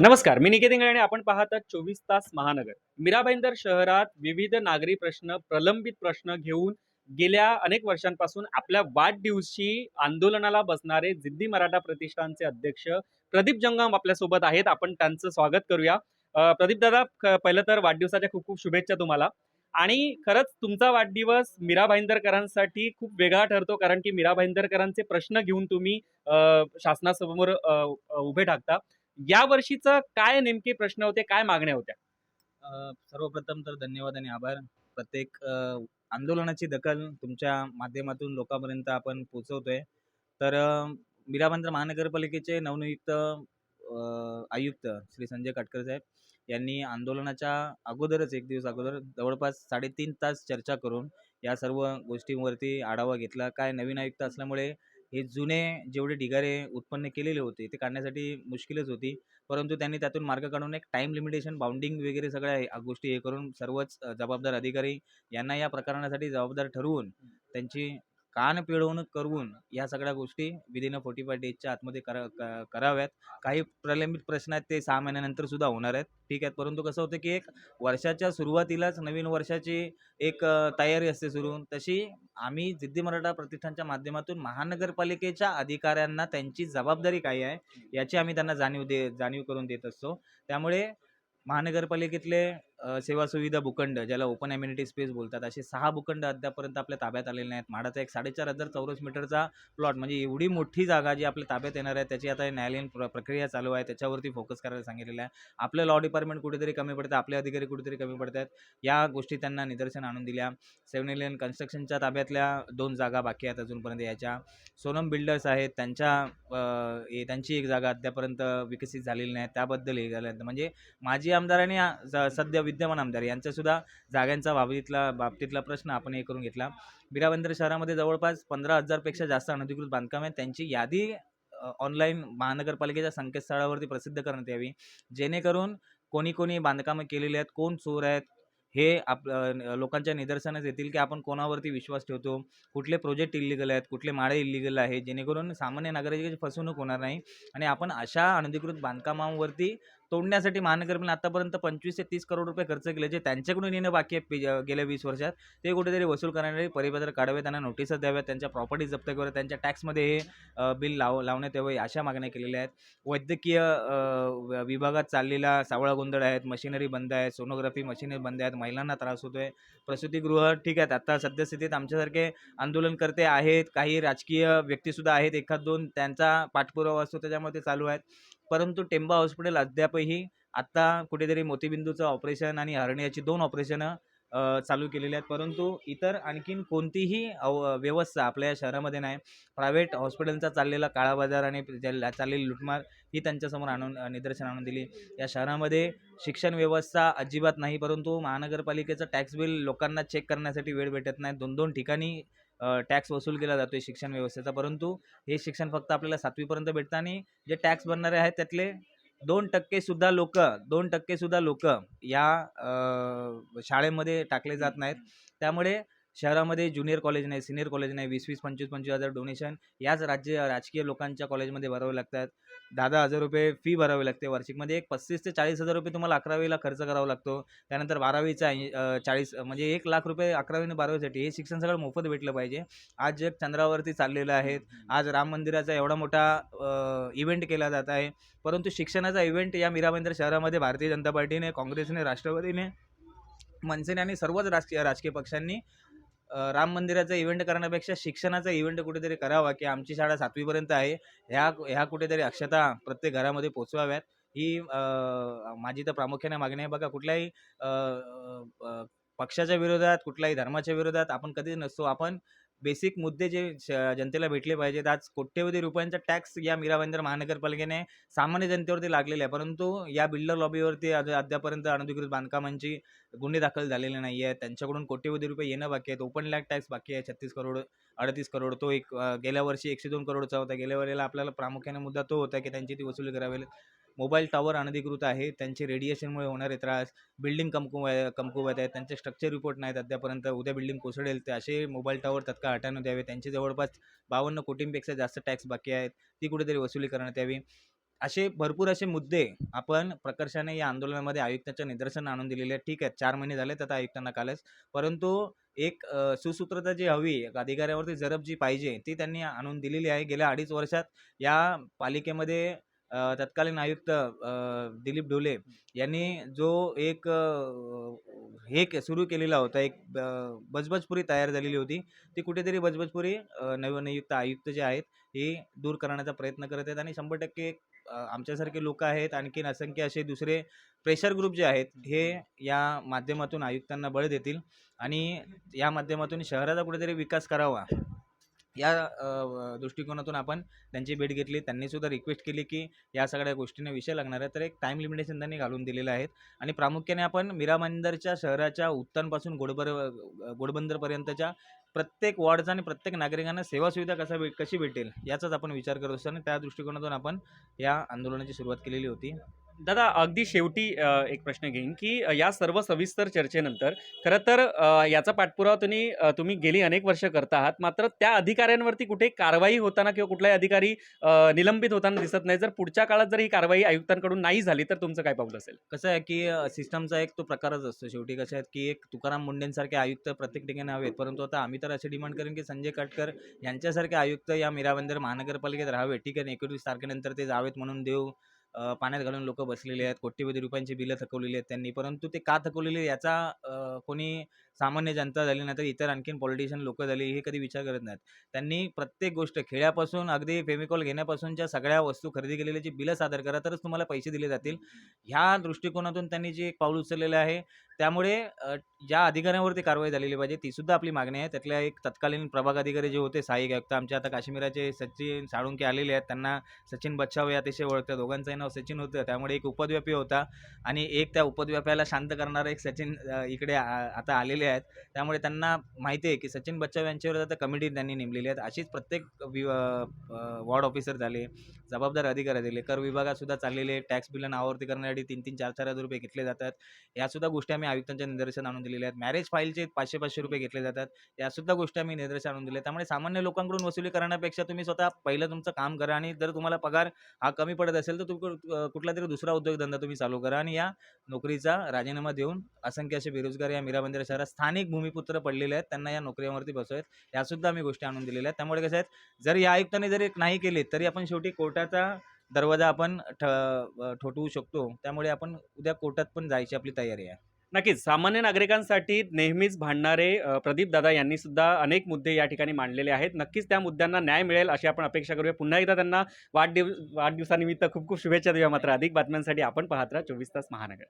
नमस्कार मी निकेत इंगळे आणि आपण पाहत चोवीस तास महानगर. मीरा भाईंदर शहरात विविध नागरी प्रश्न प्रलंबित प्रश्न घेऊन गेल्या अनेक वर्षांपासून आपल्या वाढदिवशी आंदोलनाला बसणारे जिद्दी मराठा प्रतिष्ठानचे अध्यक्ष प्रदीप जंगम आपल्यासोबत आहेत. आपण त्यांचं स्वागत करूया. प्रदीप दादा पहिलं तर वाढदिवसाच्या खूप खूप शुभेच्छा तुम्हाला. आणि खरंच तुमचा वाढदिवस मीरा भाईंदरकरांसाठी खूप वेगळा ठरतो कारण की मीरा भाईंदरकरांचे प्रश्न घेऊन तुम्ही शासनासमोर उभे ठाकता. या वर्षीचं काय नेमके प्रश्न होते काय मागण्या होत्या? अ, सर्वप्रथम तर धन्यवाद आणि आभार. प्रत्येक अ, आंदोलनाची दखल तुमच्या माध्यमातून लोकांपर्यंत आपण पोचवतोय तर अ, मीराबंदर महानगरपालिकेचे नवनियुक्त अ, आयुक्त श्री संजय काटकर साहेब यांनी आंदोलनाच्या अगोदरच एक दिवस अगोदर जवळपास साडेतीन तास चर्चा करून या सर्व गोष्टींवरती आढावा घेतला. काय नवीन आयुक्त असल्यामुळे हे जुने जेवढे ढिगारे उत्पन्न केलेले होते ते काढण्यासाठी मुश्किलच होती. परंतु त्यांनी त्यातून मार्ग काढून एक टाईम लिमिटेशन बाउंडिंग वगैरे सगळ्या गोष्टी हे करून सर्वच जबाबदार अधिकारी यांना या प्रकरणासाठी जबाबदार ठरवून त्यांची कान पिळवणूक करून या सगळ्या गोष्टी विदिन फोर्टी फाय डेजच्या आतमध्ये करा क- कराव्यात. काही प्रलंबित प्रश्न आहेत ते सहा महिन्यानंतर सुद्धा होणार आहेत. ठीक आहेत परंतु कसं होतं की एक वर्षाच्या सुरुवातीलाच नवीन वर्षाची एक तयारी असते सुरू. तशी आम्ही जिद्दी मराठा प्रतिष्ठानच्या माध्यमातून महानगरपालिकेच्या अधिकाऱ्यांना त्यांची जबाबदारी काय आहे याची आम्ही त्यांना जाणीव दे जाणीव करून देत असतो. त्यामुळे महानगरपालिकेतले सेवा सुविधा भूखंड ज्याला ओपन एम्युनिटी स्पेस बोलतात असे सहा भूखंड अद्यापर्यंत आपल्या ताब्यात आलेले नाहीत. म्हाडाचा एक साडेचार हजार चौरस मीटरचा प्लॉट म्हणजे एवढी मोठी जागा जी आपल्या ताब्यात येणार आहे त्याची आता न्यायालयीन प्र प्रक्रिया चालू आहे त्याच्यावरती फोकस करायला सांगितलेलं आहे. आपलं लॉ डिपार्टमेंट कुठेतरी कमी पडतं आपले अधिकारी कुठेतरी कमी पडतात या गोष्टी त्यांना निदर्शन आणून दिल्या. सेव्हन इलेवन कन्स्ट्रक्शनच्या ताब्यातल्या दोन जागा बाकी आहेत अजूनपर्यंत याच्या. सोनम बिल्डर्स आहेत त्यांच्या त्यांची एक जागा अद्यापर्यंत विकसित झालेली नाही. त्याबद्दल हे झालं. म्हणजे माजी आमदारांनी स- सध्या विद्यमान आमदार. यांच्यासुद्धा जागांचा बाबतीतला बाबतीतला प्रश्न आपण हे करून घेतला. बिराबंदर शहरामध्ये जवळपास पंधरा हजारपेक्षा जास्त अनधिकृत बांधकाम आहेत. त्यांची यादी ऑनलाईन महानगरपालिकेच्या संकेतस्थळावरती प्रसिद्ध करण्यात यावी. जेणेकरून कोणी कोणी बांधकामं केलेली आहेत कोण चोर आहेत हे आप लोकांच्या निदर्शनास येतील की आपण कोणावरती विश्वास ठेवतो? कुठले प्रोजेक्ट इलिगल आहेत कुठले माळे इलिगल आहे? जेणेकरून सामान्य नागरिकाची फसवणूक होणार नाही. आणि आपण अशा अनधिकृत बांधकामांवरती तोडण्यासाठी महानगरपालिकेने आतापर्यंत पंचवीस ते तीस करोड रुपये खर्च केले. जे त्यांच्याकडून येणं बाकी आहे गेल्या वीस वर्षात ते कुठेतरी वसूल करणारे परिपत्र काढावे त्यांना नोटीस द्याव्यात त्यांच्या प्रॉपर्टी जप्त कराव्यात त्यांच्या टॅक्समध्ये हे बिल लाव लावण्यात यावे अशा मागण्या केलेल्या आहेत. वैद्यकीय विभागात चाललेला सावळा गोंधळ आहेत मशिनरी बंद आहे सोनोग्राफी मशिनरी बंद आहेत महिलांना त्रास होतो आहे प्रसूतीगृह ठीक आहेत आता सद्यस्थितीत आमच्यासारखे आंदोलनकर्ते आहेत काही राजकीय व्यक्तीसुद्धा आहेत एखाद दोन त्यांचा पाठपुरावा असतो त्याच्यामुळे ते चालू आहेत. परंतु टेंबा हॉस्पिटल अद्यापही आत्ता कुठेतरी मोतीबिंदूचं ऑपरेशन आणि हर्णियाची दोन ऑपरेशनं चालू केलेली आहेत. परंतु इतर आणखीन कोणतीही अव व्यवस्था आपल्या या शहरामध्ये नाही. प्रायव्हेट हॉस्पिटलचा चाललेला काळा बाजार आणि चाललेली लुटमार ही त्यांच्यासमोर आणून निदर्शन आणून दिली. या शहरामध्ये शिक्षण व्यवस्था अजिबात नाही परंतु महानगरपालिकेचं टॅक्स बिल लोकांना चेक करण्यासाठी वेळ भेटत नाही. दोन दोन ठिकाणी टॅक्स वसूल केला जातो शिक्षण व्यवस्थेचा. परंतु हे शिक्षण फक्त आपल्याला सातवीपर्यंत भेटतं आणि जे टॅक्स भरणारे आहेत त्यातले दोन टक्के सुद्धा लोक दोन टक्के सुद्धा लोक या शाळेमध्ये टाकले जात नाहीत. त्यामुळे शहरामध्ये ज्युनियर कॉलेज नाही सिनियर कॉलेज नाही वीस वीस पंचवीस पंचवीस हजार डोनेशन याच राज्य राजकीय लोकांच्या कॉलेजमध्ये भरावे लागतात. दहा दहा हजार रुपये फी भरावी लागते वार्षिकमध्ये. एक पस्तीस ते चाळीस हजार रुपये तुम्हाला अकरावीला खर्च करावा लागतो. त्यानंतर बारावीचा चाळीस म्हणजे एक लाख रुपये अकरावी आणि बारावीसाठी. हे शिक्षण सगळं मोफत भेटलं पाहिजे. आज जग चंद्रावरती चाललेलं आहे. आज राम मंदिराचा एवढा मोठा इव्हेंट केला जात आहे. परंतु शिक्षणाचा इव्हेंट या मीराबंदर शहरामध्ये भारतीय जनता पार्टीने काँग्रेसने राष्ट्रवादीने मनसेने आणि सर्वच राजकीय राजकीय पक्षांनी राम मंदिराचा इव्हेंट करण्यापेक्षा शिक्षणाचा इव्हेंट कुठेतरी करावा की आमची शाळा सातवीपर्यंत आहे. ह्या ह्या कुठेतरी अक्षता प्रत्येक घरामध्ये पोचवाव्यात. ही माझी तर प्रामुख्याने मागणी आहे. बघा कुठल्याही पक्षाच्या विरोधात कुठल्याही धर्माच्या विरोधात आपण कधीच नसतो. आपण बेसिक मुद्दे जे श- जनतेला भेटले पाहिजेत. आज कोट्यवधी रुपयांचा टॅक्स या मीराबंदर महानगरपालिकेने सामान्य जनतेवरती लागलेला आहे. परंतु या बिल्डर लॉबीवरती अद्यापर्यंत अनधिकृत बांधकामांची गुन्हे दाखल झालेले नाही आहेत. त्यांच्याकडून कोट्यवधी रुपये येणं बाकी आहेत ओपन लॅक टॅक्स बाकी आहे. छत्तीस करोड अडतीस करोड तो एक गेल्या वर्षी एकशे दोन करोडचा होता. गेल्या वेळेला आपल्याला प्रामुख्याने मुद्दा तो होता की त्यांची ती वसुली करावी मोबाईल टॉवर अनधिकृत आहे त्यांचे रेडिएशनमुळे होणारे त्रास बिल्डिंग कमकुवत कमकुवत आहेत त्यांचे स्ट्रक्चर रिपोर्ट नाहीत अद्यापर्यंत उद्या बिल्डिंग कोसळेल ते असे मोबाईल टॉवर तत्काळ हटवण्यात द्यावे त्यांचे जवळपास बावन्न कोटींपेक्षा जास्त टॅक्स बाकी आहेत ती कुठेतरी वसुली करण्यात यावी. असे भरपूर असे मुद्दे आपण प्रकर्षाने या आंदोलनामध्ये आयुक्ताच्या निदर्शन आणून दिलेले आहेत. ठीक आहे चार महिने झाले तर आयुक्तांना कालच परंतु एक सुसूत्रता जी हवी एक अधिकाऱ्यावरती जरब जी पाहिजे ती त्यांनी आणून दिलेली आहे. गेल्या अडीच वर्षात या पालिकेमध्ये तत्कालीन आयुक्त दिलीप ढोले यांनी जो एक हे के- सुरू केलेला होता एक बजबजपुरी तयार झालेली होती. ती कुठेतरी बजबजपुरी नवनियुक्त आयुक्त जे आहेत हे दूर करण्याचा प्रयत्न करत आहेत आणि शंभर टक्के आमच्यासारखे लोक आहेत आणखीन असंख्य असे दुसरे प्रेशर ग्रुप जे आहेत हे या माध्यमातून आयुक्तांना बळ देतील आणि या माध्यमातून शहराचा कुठेतरी विकास करावा. या दृष्टिकोनातून आपण त्यांची भेट घेतली. त्यांनी सुद्धा रिक्वेस्ट केली की या सगळ्या गोष्टींना विषय लागणार आहे. तर एक टाईम लिमिटेशन त्यांनी घालून दिलेलं आहेत आणि प्रामुख्याने आपण मीराबंदरच्या शहराच्या उत्तरपासून गोडबर गोडबंदरपर्यंतच्या प्रत्येक वॉर्डचा आणि प्रत्येक नागरिकांना सेवा सुविधा कसा भेट कशी भेटेल याचाच आपण विचार करत असतो. आणि त्या दृष्टिकोनातून आपण या आंदोलनाची सुरुवात केलेली होती. दादा अगदी शेवटी एक प्रश्न घेईन की या सर्व सविस्तर चर्चेनंतर खरं तर याचा पाठपुरावा तुम्ही तुम्ही गेली अनेक वर्ष करता आहात. मात्र त्या अधिकाऱ्यांवरती कुठे कारवाई होताना किंवा कुठलाही अधिकारी निलंबित होताना दिसत नाही. जर पुढच्या काळात जर ही कारवाई आयुक्तांकडून नाही झाली तर तुमचं काय पाऊल असेल? कसं आहे की सिस्टमचा एक तो प्रकारच असतो. शेवटी कसं आहे की एक तुकाराम मुंडेंसारखे आयुक्त प्रत्येक ठिकाणी हवेत. परंतु आता आम्ही तर असे डिमांड करेन की संजय काटकर यांच्यासारखे आयुक्त या मीराबंदर महानगरपालिकेत राहावे. ठीक आहे एकवीस तारखेनंतर ते जावेत म्हणून देऊ. अ, पाण्यात घालून लोक बसलेले आहेत कोट्यवधी रुपयांची बिलं थकवलेली आहेत त्यांनी परंतु ते का थकवलेली याचा अ, कोणी सामान्य जनता झाली नाही तर इतर आणखीन पॉलिटिशियन लोक झाली हे कधी विचार करत नाहीत. त्यांनी प्रत्येक गोष्ट खेड्यापासून अगदी फेमिकॉल घेण्यापासूनच्या सगळ्या वस्तू खरेदी केलेल्याची बिलं सादर करा तरच तुम्हाला पैसे दिले जातील. ह्या दृष्टिकोनातून त्यांनी जे एक पाऊल उचललेलं आहे त्यामुळे ज्या अधिकाऱ्यांवरती कारवाई झालेली पाहिजे ती सुद्धा आपली मागणी आहे. त्यातल्या एक तत्कालीन प्रभाग अधिकारी जे होते सहाय्यक आयुक्त आमच्या आता काश्मीराचे सचिन साळुंके आलेले आहेत. त्यांना सचिन बच्छाव हे अतिशय ओळखतात. दोघांचंही नाव सचिन होतं. त्यामुळे एक उपद्व्यापी होता. आणि एक त्या उपद्व्याप्याला शांत करणारा एक सचिन इकडे आ- आता आलेले आहेत. त्यामुळे त्यांना माहिती आहे की सचिन बच्चाव यांच्यावर आता कमिटी त्यांनी नेमलेली आहेत अशीच प्रत्येक वि- वॉर्ड ऑफिसर झाले जबाबदार अधिकारी दिले कर विभागात सुद्धा चाललेले टॅक्स बिलं नावावरती करण्यासाठी तीन तीन चार चार हजार रुपये घेतले जातात. यासुद्धा गोष्टी आम्ही आयुक्तांच्या निदर्शन आणून दिलेल्या आहेत. मॅरेज फाईलचे पाचशे पाचशे रुपये घेतले जातात. यासुद्धा गोष्टी आम्ही निदर्शन आणून दिल्या त्यामुळे सामान्य लोकांकडून वसुली करण्यापेक्षा तुम्ही स्वतः पहिलं तुमचं काम करा आणि जर तुम्हाला पगार हा कमी पडत असेल तर तुम्ही कुठला तरी दुसरा उद्योगधंदा तुम्ही चालू करा आणि या नोकरीचा राजीनामा देऊन असंख्य असे बेरोजगार या मीराबंदर शहरात स्थानिक भूमिपुत्र पडलेले आहेत त्यांना या नोकरीवरती बसवत या सुद्धा आम्ही गोष्टी आणून दिलेल्या आहेत. त्यामुळे कसं आहेत जर या आयुक्ताने जरी नाही केले तरी आपण शेवटी कोर्टाचा दरवाजा आपण ठ ठोठवू शकतो. त्यामुळे आपण उद्या कोर्टात पण जायची आपली तयारी आहे. नक्कीच. सामान्य नागरिकांसाठी नेहमीच भांडणारे प्रदीप दादा यांनी सुद्धा अनेक मुद्दे या ठिकाणी मांडलेले आहेत. नक्कीच त्या मुद्द्यांना न्याय मिळेल अशी आपण अपेक्षा करूया. पुन्हा एकदा त्यांना वाढदिव वाढदिवसानिमित्त खूप खूप शुभेच्छा देऊया मात्र. अधिक बातम्यांसाठी आपण पाहत राहा चोवीस तास महानगर.